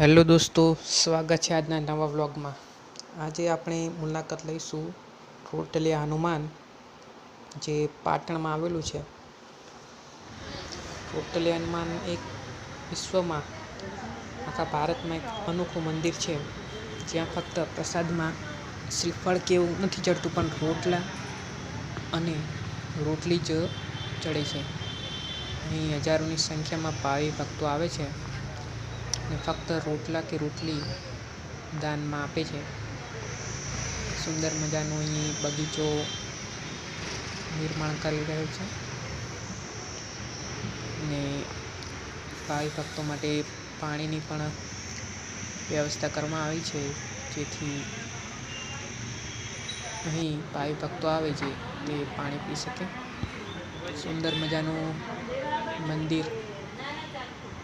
Hello દોસ્તો, સ્વાગત છે આજના નવા વ્લોગમાં. આજે આપણે મુલાકાત લઈશું રોટલિયા હનુમાન જે પાટણમાં આવેલું છે. રોટલિયા હનુમાન એક વિશ્વમાં, આખા ભારતમાં એક અનોખું મંદિર છે. જ્યાં ફક્ત પ્રસાદમાં શ્રીફળ કેવું નથી ચડતું પણ રોટલા અને રોટલી જ ચડે છે. અહીં હજારોની સંખ્યામાં ભાવિ ભક્તો આવે છે. ને ફક્ત રોટલા કે રોટલી દાનમાં આપે છે. સુંદર મજાનો અહીં બગીચો નિર્માણ કરી રહ્યો છે. ને ભાવિ ભક્તો માટે પાણીની પણ વ્યવસ્થા કરવામાં આવી છે, જેથી અહીં ભાવિ ભક્તો આવે છે તે પાણી પી શકે. સુંદર મજાનું મંદિર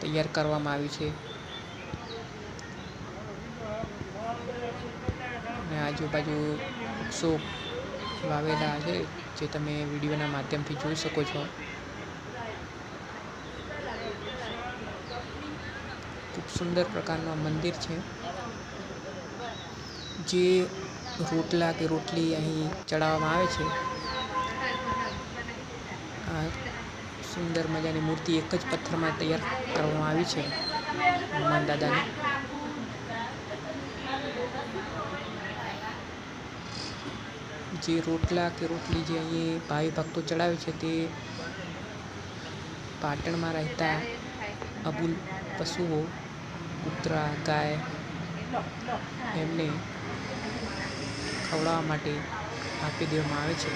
તૈયાર કરવામાં આવ્યું છે અને આજુબાજુ વૃક્ષો વાવેલા છે, જે તમે વિડીયોના માધ્યમથી જોઈ શકો છો. ખૂબ સુંદર પ્રકારનું મંદિર છે. જે રોટલા કે રોટલી અહીં ચડાવવામાં આવે છે. આ સુંદર મજાની મૂર્તિ એક જ પથ્થરમાં તૈયાર કરવામાં આવી છે. હનુમાન દાદાની. જે રોટલા કે રોટલી જે અહીં ભાઈ ભક્તો ચડાવે છે તે પાટણમાં રહેતા અબુલ પશુઓ, કૂતરા, ગાય એમને ખવડાવવા માટે આપી દેવામાં આવે છે.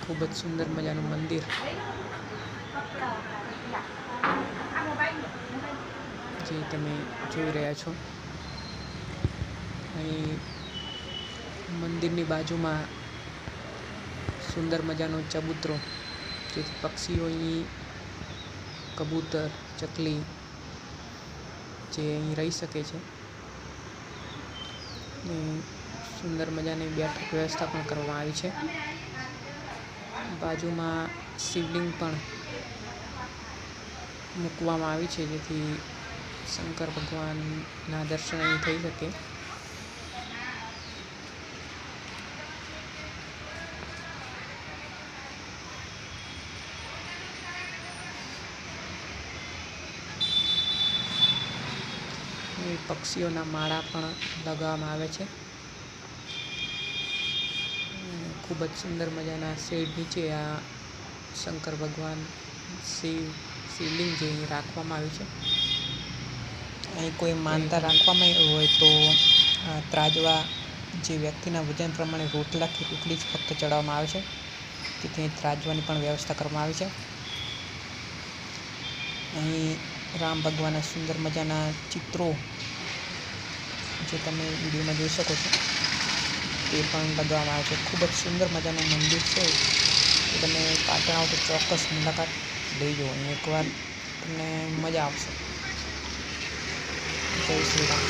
ખૂબ જ સુંદર મજાનું મંદિર. જે તમે જોઈ રહ્યા છો. અહીં મંદિરની બાજુમાં સુંદર મજાનો ચબૂતરો, જેથી પક્ષીઓ અહીં કબૂતર, ચકલી જે અહીં રહી શકે છે સુંદર મજાની બેઠક વ્યવસ્થા પણ કરવામાં આવી છે. બાજુમાં શિવલિંગ પણ મૂકવામાં આવી છે, જેથી શંકર ભગવાનના દર્શન અહીં થઈ શકે. પક્ષીઓના માળા પણ લગાવવામાં આવે છે. ખૂબ જ સુંદર મજાના શેડ નીચે આ શંકર ભગવાન શિવ, શિવલિંગ જે રાખવામાં આવ્યું છે. અહીં કોઈ માનતા રાખવામાં હોય તો ત્રાજવા જે વ્યક્તિના વજન પ્રમાણે રોટલા કે રોટલી જ ફક્ત ચડાવવામાં આવે છે. તેથી ત્રાજવાની પણ વ્યવસ્થા કરવામાં આવી છે. અહીં રામ ભગવાનના સુંદર મજાના ચિત્રો જે તમે વિડીયોમાં જોઈ શકો છો તે પણ લગાવવામાં આવે છે. ખૂબ જ સુંદર મજાનું મંદિર છે એ. તમે પાટણ આવો તો ચોક્કસ મુલાકાત લઈ લેજો અને એકવાર તમને મજા આવશે. જય શ્રી રામ.